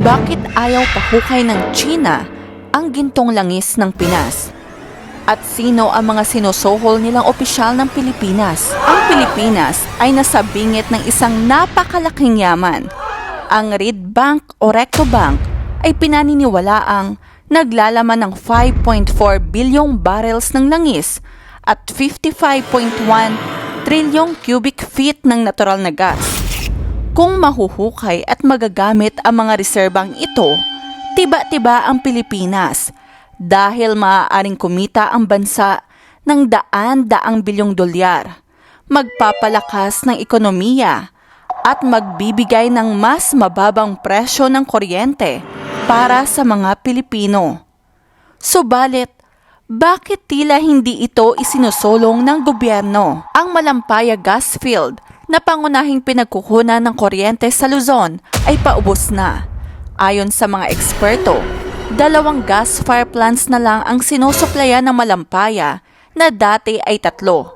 Bakit ayaw pahukay ng China ang gintong langis ng Pinas? At sino ang mga sinusuhol nilang opisyal ng Pilipinas? Ang Pilipinas ay nasa bingit ng isang napakalaking yaman. Ang Reed Bank o Recto Bank ay pinaniniwalaang naglalaman ng 5.4 bilyong barrels ng langis at 55.1 trilyong cubic feet ng natural na gas. Kung mahuhukay at magagamit ang mga reserbang ito, tiba-tiba ang Pilipinas dahil maaaring kumita ang bansa ng daan-daang bilyong dolyar, magpapalakas ng ekonomiya at magbibigay ng mas mababang presyo ng kuryente para sa mga Pilipino. Subalit, bakit tila hindi ito isinusulong ng gobyerno? Ang Malampaya Gas Field na pangunahing pinagkukunan ng kuryente sa Luzon ay paubos na. Ayon sa mga eksperto, dalawang gas fire plants na lang ang sinusuplayan ng Malampaya na dati ay tatlo.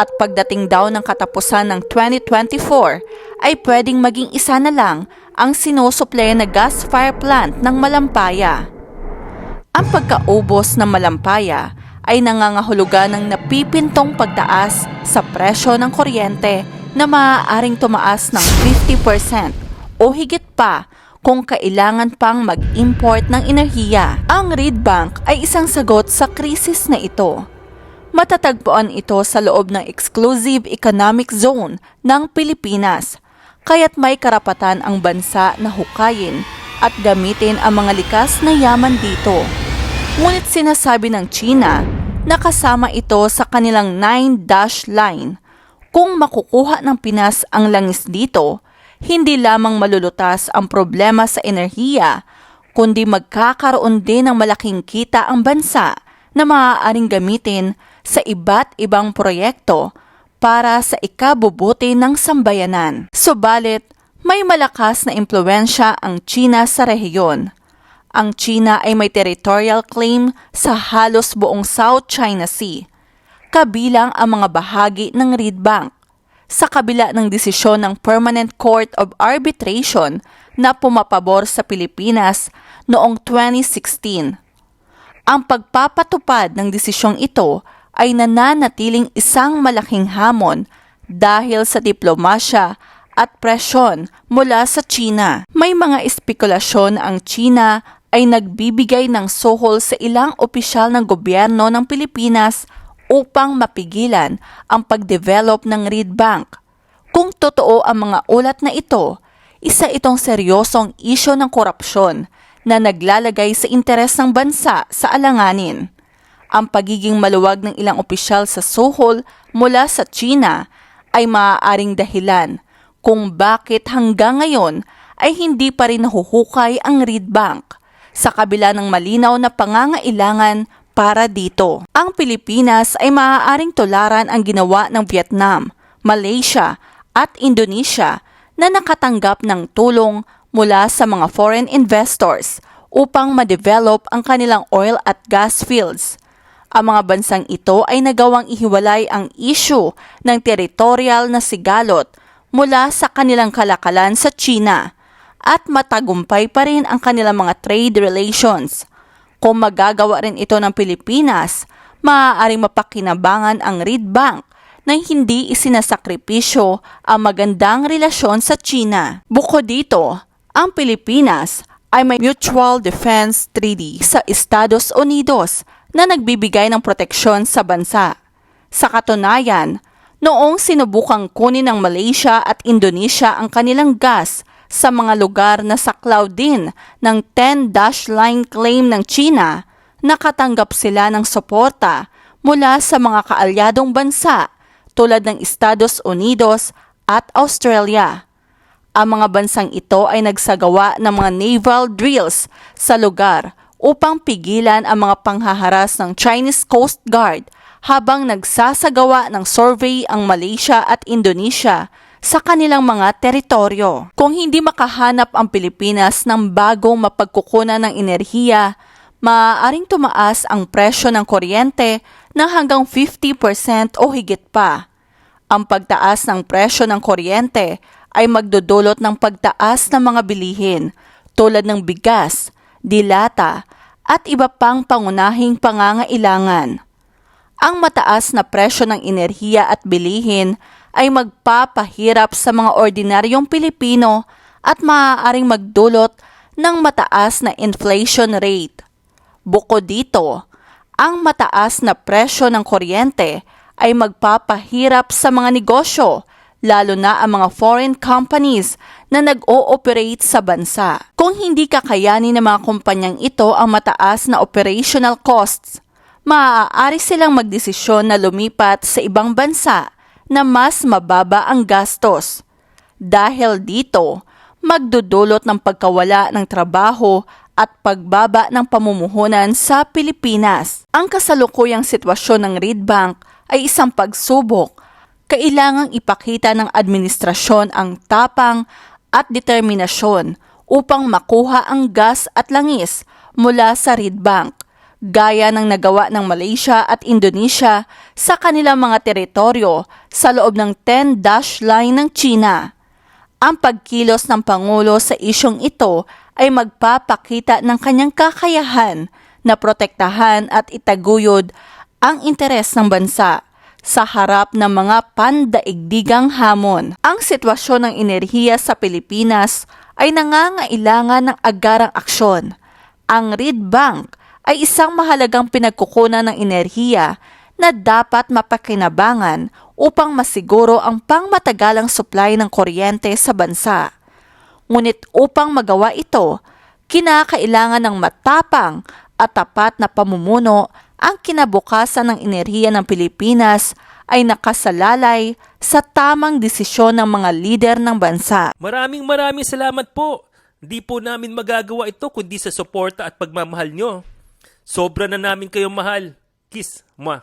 At pagdating daw ng katapusan ng 2024 ay pwedeng maging isa na lang ang sinusuplayan na gas fire plant ng Malampaya. Ang pagkaubos ng malampaya ay nangangahulugan ng napipintong pagtaas sa presyo ng kuryente na maaaring tumaas ng 50% o higit pa kung kailangan pang mag-import ng enerhiya. Ang Reed Bank ay isang sagot sa krisis na ito. Matatagpuan ito sa loob ng Exclusive Economic Zone ng Pilipinas, kaya't may karapatan ang bansa na hukayin at gamitin ang mga likas na yaman dito. Ngunit sinasabi ng China na kasama ito sa kanilang 9-dash line. Kung makukuha ng Pinas ang langis dito, hindi lamang malulutas ang problema sa enerhiya, kundi magkakaroon din ng malaking kita ang bansa na maaaring gamitin sa iba't ibang proyekto para sa ikabubuti ng sambayanan. Subalit, may malakas na impluensya ang China sa rehiyon. Ang China ay may territorial claim sa halos buong South China Sea, kabilang ang mga bahagi ng Reed Bank. Sa kabila ng desisyon ng Permanent Court of Arbitration na pumapabor sa Pilipinas noong 2016. Ang pagpapatupad ng desisyong ito ay nananatiling isang malaking hamon dahil sa diplomasya at presyon mula sa China. May mga espekulasyon ang China ay nagbibigay ng suhol sa ilang opisyal ng gobyerno ng Pilipinas upang mapigilan ang pagdevelop ng Reed Bank. Kung totoo ang mga ulat na ito, isa itong seryosong isyo ng korupsyon na naglalagay sa interes ng bansa sa alanganin. Ang pagiging maluwag ng ilang opisyal sa suhol mula sa China ay maaaring dahilan kung bakit hanggang ngayon ay hindi pa rin nahuhukay ang Reed Bank sa kabila ng malinaw na pangangailangan para dito. Ang Pilipinas ay maaaring tularan ang ginawa ng Vietnam, Malaysia at Indonesia na nakatanggap ng tulong mula sa mga foreign investors upang ma-develop ang kanilang oil at gas fields. Ang mga bansang ito ay nagawang ihiwalay ang issue ng territorial na sigalot mula sa kanilang kalakalan sa China at matagumpay pa rin ang kanilang mga trade relations. Kung magagawa rin ito ng Pilipinas, maaaring mapakinabangan ang Reed Bank na hindi isinasakripisyo ang magandang relasyon sa China. Bukod dito, ang Pilipinas ay may Mutual Defense Treaty sa Estados Unidos na nagbibigay ng proteksyon sa bansa. Sa katunayan, noong sinubukang kunin ng Malaysia at Indonesia ang kanilang gas sa mga lugar na saklaw din ng 10-dash line claim ng China, nakatanggap sila ng suporta mula sa mga kaalyadong bansa tulad ng Estados Unidos at Australia. Ang mga bansang ito ay nagsagawa ng mga naval drills sa lugar upang pigilan ang mga panghaharas ng Chinese Coast Guard habang nagsasagawa ng survey ang Malaysia at Indonesia sa kanilang mga teritoryo. Kung hindi makahanap ang Pilipinas ng bagong mapagkukunan ng enerhiya, maaaring tumaas ang presyo ng kuryente ng hanggang 50% o higit pa. Ang pagtaas ng presyo ng kuryente ay magdudulot ng pagtaas ng mga bilihin tulad ng bigas, dilata, at iba pang pangunahing pangangailangan. Ang mataas na presyo ng enerhiya at bilihin ay magpapahirap sa mga ordinaryong Pilipino at maaaring magdulot ng mataas na inflation rate. Bukod dito, ang mataas na presyo ng kuryente ay magpapahirap sa mga negosyo, lalo na ang mga foreign companies na nag-ooperate sa bansa. Kung hindi kakayanin ng mga kumpanyang ito ang mataas na operational costs, maaari silang magdesisyon na lumipat sa ibang bansa na mas mababa ang gastos. Dahil dito, magdudulot ng pagkawala ng trabaho at pagbaba ng pamumuhunan sa Pilipinas. Ang kasalukuyang sitwasyon ng Reed Bank ay isang pagsubok. Kailangang ipakita ng administrasyon ang tapang at determinasyon upang makuha ang gas at langis mula sa Reed Bank, gaya ng nagawa ng Malaysia at Indonesia sa kanilang mga teritoryo sa loob ng 10-dash line ng China. Ang pagkilos ng Pangulo sa isyong ito ay magpapakita ng kanyang kakayahan na protektahan at itaguyod ang interes ng bansa sa harap ng mga pandaigdigang hamon. Ang sitwasyon ng enerhiya sa Pilipinas ay nangangailangan ng agarang aksyon. Ang Reed Bank ay isang mahalagang pinagkukunan ng enerhiya na dapat mapakinabangan upang masiguro ang pangmatagalang supply ng kuryente sa bansa. Ngunit upang magawa ito, kinakailangan ng matapang at tapat na pamumuno ang kinabukasan ng enerhiya ng Pilipinas ay nakasalalay sa tamang desisyon ng mga lider ng bansa. Maraming maraming salamat po. Hindi po namin magagawa ito kundi sa suporta at pagmamahal nyo. Sobra na namin kayong mahal. Kiss, ma.